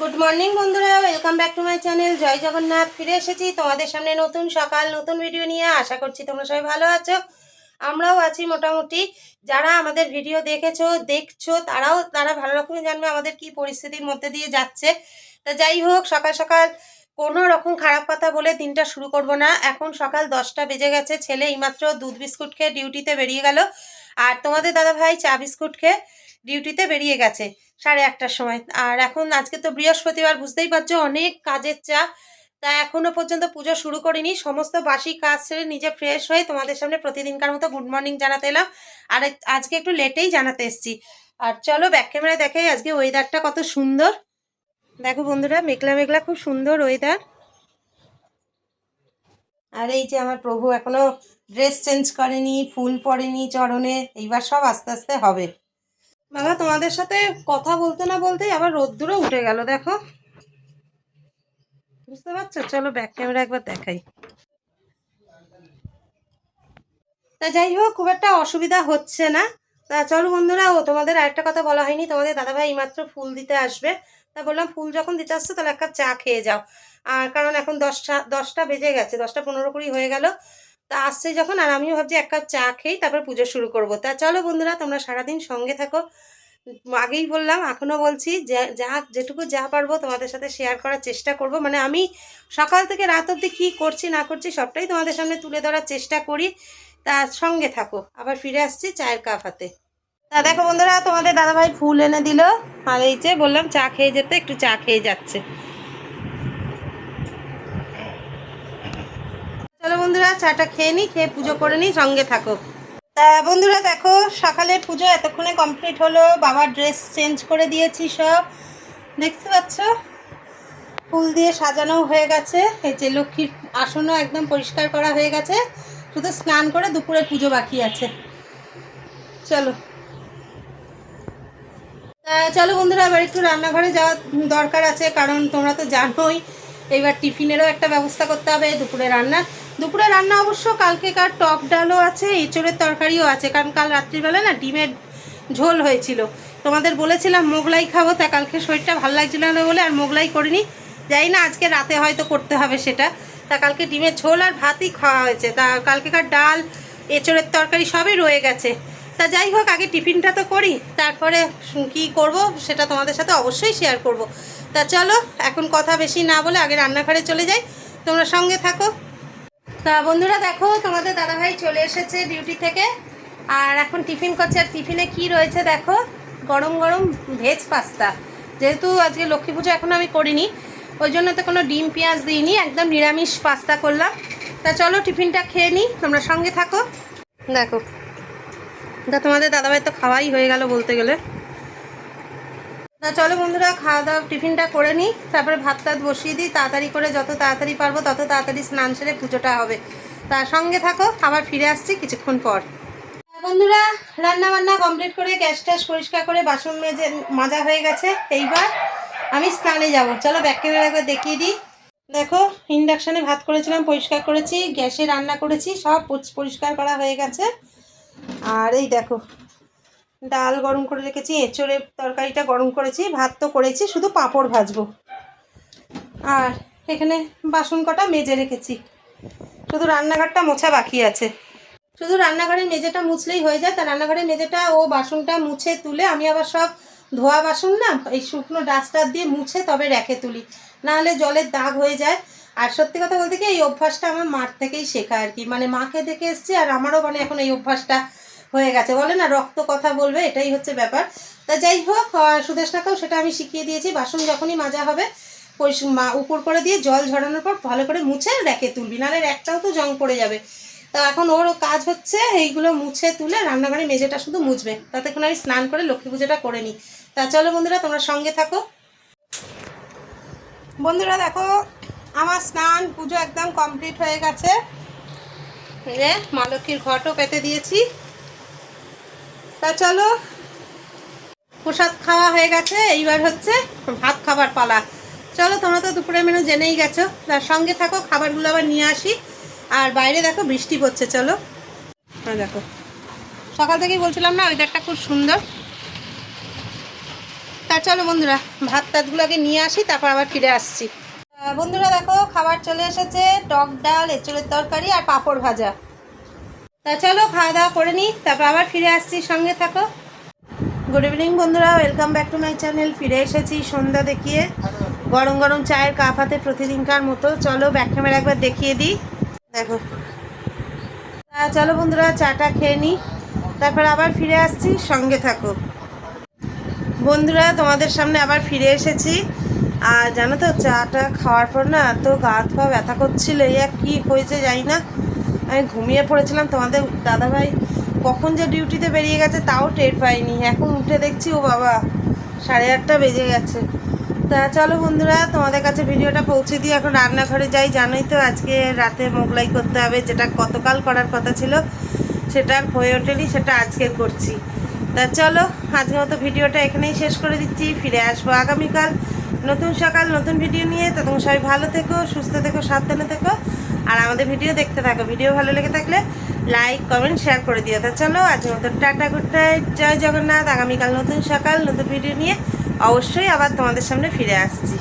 Good morning বন্ধুরা। Welcome back to my channel Joy Jagannath, ফিরে এসেছি তোমাদের সামনে নতুন সকাল, নতুন ভিডিও নিয়ে। আশা করছি তোমরা সবাই ভালো আছো। আমরাও আছি মোটামুটি। যারা আমাদের ভিডিও দেখেছ, দেখছ, তারাও, তারা ভালো রকমই জানবে আমাদের কি পরিস্থিতির মধ্যে দিয়ে যাচ্ছে। তা যাই হোক, সকাল সকাল কোনো রকম খারাপ কথা বলে দিনটা শুরু করব না। এখন সকাল দশটা বেজে গেছে, ছেলে এইমাত্র দুধ বিস্কুট খেয়ে ডিউটিতে বেরিয়ে গেল। আর তোমাদের দাদা ভাই চা বিস্কুট খেয়ে ডিউটিতে বেরিয়ে গেছে সাড়ে আটটার সময়। আর এখন আজকে তো বৃহস্পতিবার, বুঝতেই পারছ অনেক কাজের চাপ তা এখনও পর্যন্ত পুজো শুরু করিনি। সমস্ত বাসি কাজ ছেড়ে নিজে ফ্রেশ হয়ে তোমাদের সামনে প্রতিদিনকার মতো গুড মর্নিং জানাতে এলাম। আর আজকে একটু লেটেই জানাতে এসেছি। আর চলো ব্যাক ক্যামেরায় দেখে আজকে ওয়েদারটা কত সুন্দর। দেখো বন্ধুরা, মেঘলা মেঘলা খুব সুন্দর ওয়েদার আর এই যে আমার প্রভু এখনও ড্রেস চেঞ্জ করেনি, ফুল পরেনি চরণে, এইবার সব আস্তে আস্তে হবে। বাবা, তোমাদের সাথে কথা বলতে না বলতেই আবার রোদ্দুরও উঠে গেল, দেখো। বুঝতে পারছ? চলো ব্যাক ক্যামেরা একবার দেখাই। তা যাই হোক, খুব একটা অসুবিধা হচ্ছে না। তা চলো বন্ধুরা, ও তোমাদের আরেকটা কথা বলা হয়নি। তোমাদের দাদাভাই এইমাত্র ফুল দিতে আসবে। তা বললাম, ফুল যখন দিতে আসছো, তাহলে এক কাপ চা খেয়ে যাও। আর কারণ এখন দশটা দশটা বেজে গেছে, দশটা পনেরো কুড়ি হয়ে গেল। তা আসছে যখন, আর আমিও ভাবছি এক কাপ চা খেয়েই তারপর পুজো শুরু করব। তা চলো বন্ধুরা, তোমরা সারাদিন সঙ্গে থাকো। আগেই বললাম, এখনও বলছি, যে, যা, যেটুকু যা পারব তোমাদের সাথে শেয়ার করার চেষ্টা করব। মানে আমি সকাল থেকে রাত অবধি কী করছি, না করছি, সবটাই তোমাদের সামনে তুলে ধরার চেষ্টা করি। তা সঙ্গে থাকো। আবার ফিরে আসছি চায়ের কাপ হাতে। তা দেখো বন্ধুরা, তোমাদের দাদাভাই ফুল এনে দিল। আর এই যে বললাম, চা খেয়ে যেতে, একটু চা খেয়ে যাচ্ছে। চলো বন্ধুরা, চাটা খেয়ে নিই খেয়ে পুজো করে নিই সঙ্গে থাকো। তা বন্ধুরা, দেখো, সকালের পুজো এতক্ষণে কমপ্লিট হলো। বাবার ড্রেস চেঞ্জ করে দিয়েছি সব। দেখতে পাচ্ছ? ফুল দিয়ে সাজানো হয়ে গেছে। এই যে লক্ষ্মীর আসনও একদম পরিষ্কার করা হয়ে গেছে। শুধু স্নান করে দুপুরে পুজো বাকি আছে। চলো। তা চলো বন্ধুরা আবার একটু রান্নাঘরে যাওয়ার দরকার আছে, কারণ তোমরা তো জানোই এইবার টিফিনেরও একটা ব্যবস্থা করতে হবে, দুপুরে রান্না। দুপুরে রান্না অবশ্য কালকেকার টক ডালও আছে, এঁচড়ের তরকারিও আছে, কারণ কাল রাত্রিবেলা না ডিমের ঝোল হয়েছিল। তোমাদের বলেছিলাম মোগলাই খাব, তা কালকে শরীরটা ভালো লাগছিল না বলে আর মোগলাই করিনি। যাই না, আজকে রাতে হয়তো করতে হবে সেটা। তা কালকে ডিমের ঝোল আর ভাতই খাওয়া হয়েছে। তা কালকেকার ডাল, এঁচড়ের তরকারি সবই রয়ে গেছে। তা যাই হোক, আগে টিফিনটা তো করি, তারপরে কি করব সেটা তোমাদের সাথে অবশ্যই শেয়ার করব। তা চলো, এখন কথা বেশি না বলে আগে রান্নাঘরে চলে যাই, তোমরা সঙ্গে থাকো। তা বন্ধুরা দেখো, তোমাদের দাদাভাই চলে এসেছে ডিউটি থেকে, আর এখন টিফিন করছে, আর টিফিনে কি রয়েছে দেখো, গরম গরম ভেজ পাস্তা। যেহেতু আজকে লক্ষ্মী পুজো এখন আমি করিনি, ওই জন্য তো কোনো ডিম, পেঁয়াজ দিইনি, একদম নিরামিষ পাস্তা করলাম। তা চলো, টিফিনটা খেয়ে নিই, তোমরা সঙ্গে থাকো। দেখো তা তোমাদের দাদাভাই তো খাওয়াই হয়ে গেল বলতে গেলে। চলো বন্ধুরা, খাওয়া দাওয়া, টিফিনটা করে নিই, তারপরে ভাত টাত বসিয়ে দিই, তাড়াতাড়ি করে যত তাড়াতাড়ি পারব তত তাড়াতাড়ি স্নান সেরে পুজোটা হবে। তার সঙ্গে থাকো, আবার ফিরে আসছি কিছুক্ষণ পর। বন্ধুরা রান্না বান্না কমপ্লিট করে গ্যাস ট্যাস পরিষ্কার করে বাসন মেজে, মাজা হয়ে গেছে। এইবার আমি স্নানে যাব। চলো ব্যাক একবার দেখিয়ে দিই। দেখো ইন্ডাকশানে ভাত করেছিলাম, পরিষ্কার করেছি, গ্যাসে রান্না করেছি, সব পরিষ্কার করা হয়ে গেছে। আর এই দেখো, ডাল গরম করে রেখেছি, এঁচড়ের তরকারিটা গরম করেছি, ভাত তো করেছি, শুধু পাঁপড় ভাজবো। আর এখানে বাসন কটা মেজে রেখেছি। শুধু রান্নাঘরটা মোছা বাকি আছে। শুধু রান্নাঘরের মেজেটা মুছলেই হয়ে যায়, তা রান্নাঘরের মেজেটা ও বাসনটা মুছে তুলে আমি আবার সব ধোয়া বাসন না, এই শুকনো ডাস্টার দিয়ে মুছে তবে রেখে তুলি। নাহলে জলের দাগ হয়ে যায়। আর সত্যি কথা বলতে কি, এই অভ্যাসটা আমার মার থেকেই শেখা আর কি। মানে মাকে দেখে এসছি আর আমারও মানে এখন এই অভ্যাসটা হয়ে গেছে। বলে না, রক্ত কথা বলবে, এটাই হচ্ছে ব্যাপার। তা যাই হোক সুদেশনাকেও সেটা আমি শিখিয়ে দিয়েছি। বাসন যখনই মাজা হবে মা উপর করে দিয়ে জল ঝরানোর পর ভালো করে মুছে রেখে তুলবি, নাহলে একটাও তো জং পড়ে যাবে। তা এখন ওর কাজ হচ্ছে এইগুলো মুছে তুলে রান্নাঘরে মেঝেটা শুধু মুছবে। ততক্ষণ আমি স্নান করে লক্ষ্মী পুজোটা করে নিই। তা চলো বন্ধুরা, তোমরা সঙ্গে থাকো। বন্ধুরা দেখো আমার স্নান, পুজো একদম কমপ্লিট হয়ে গেছে। যে মা লক্ষ্মীর ঘটও পেতে দিয়েছি। তা চলো, প্রসাদ খাওয়া হয়ে গেছে, এইবার হচ্ছে ভাত খাবার পালা। চলো, তোমরা তো দুপুরে মেনু জেনেই গেছো। তার সঙ্গে থাকো, খাবারগুলো আবার নিয়ে আসি। আর বাইরে দেখো, বৃষ্টি পড়ছে, চলো। হ্যাঁ দেখো। সকাল থেকেই বলছিলাম না ওয়েদারটা খুব সুন্দর। তা চলো বন্ধুরা ভাত টাতগুলোকে নিয়ে আসি, তারপর আবার ফিরে আসছি। বন্ধুরা দেখো, খাবার চলে এসেছে, টক ডাল এঁচড়ের তরকারি আর পাঁপড় ভাজা। তা চলো, খাওয়া দাওয়া করে নিই, তারপর আবার ফিরে আসছি, সঙ্গে থাকো। গুড ইভিনিং বন্ধুরা welcome back to my channel ফিরে এসেছি সন্ধ্যা দেখিয়ে। গরম গরম চায়ের কাপ হাতে প্রতিদিনকার মতো। চলো ব্যাক ক্যামেরা একবার দেখিয়ে দিই। দেখো। তা চলো, বন্ধুরা, চাটা খেয়ে নিই। তারপর আবার ফিরে আসছি, সঙ্গে থাকো। বন্ধুরা, তোমাদের সামনে আবার ফিরে এসেছি। আর জানো তো, চাটা খাওয়ার পর না তো গা হাত পা ব্যথা করছিল এক কী হয়েছে জানি না। আমি ঘুমিয়ে পড়েছিলাম, তোমাদের দাদাভাই কখন যে ডিউটিতে বেরিয়ে গেছে তাও টের পাইনি। এখন উঠে দেখছি, ও বাবা, সাড়ে আটটা বেজে গেছে। তা চলো বন্ধুরা, তোমাদের কাছে ভিডিওটা পৌঁছে দিয়ে এখন রান্নাঘরে যাই, জানোই তো আজকে রাতে মোগলাই করতে হবে, যেটা গতকাল করার কথা ছিল, সেটা হয়ে ওঠেনি, সেটা আজকে করছি। তা চলো, আজকের মতো ভিডিওটা এখানেই শেষ করে দিচ্ছি, ফিরে আসব আগামীকাল। নতুন সকাল, নতুন ভিডিও নিয়ে, তো তুমি সবাই ভালো থেকো, সুস্থ থেকো, সাবধানে থেকো। আর আমাদের ভিডিও দেখতে থাকো। ভিডিও ভালো লেগে থাকলে লাইক কমেন্ট শেয়ার করে দিও। তা চলো, আজকের মতো টাটা গুড জয় জগন্নাথ। আগামীকাল নতুন সকাল, নতুন ভিডিও নিয়ে অবশ্যই আবার তোমাদের সামনে ফিরে আসছি।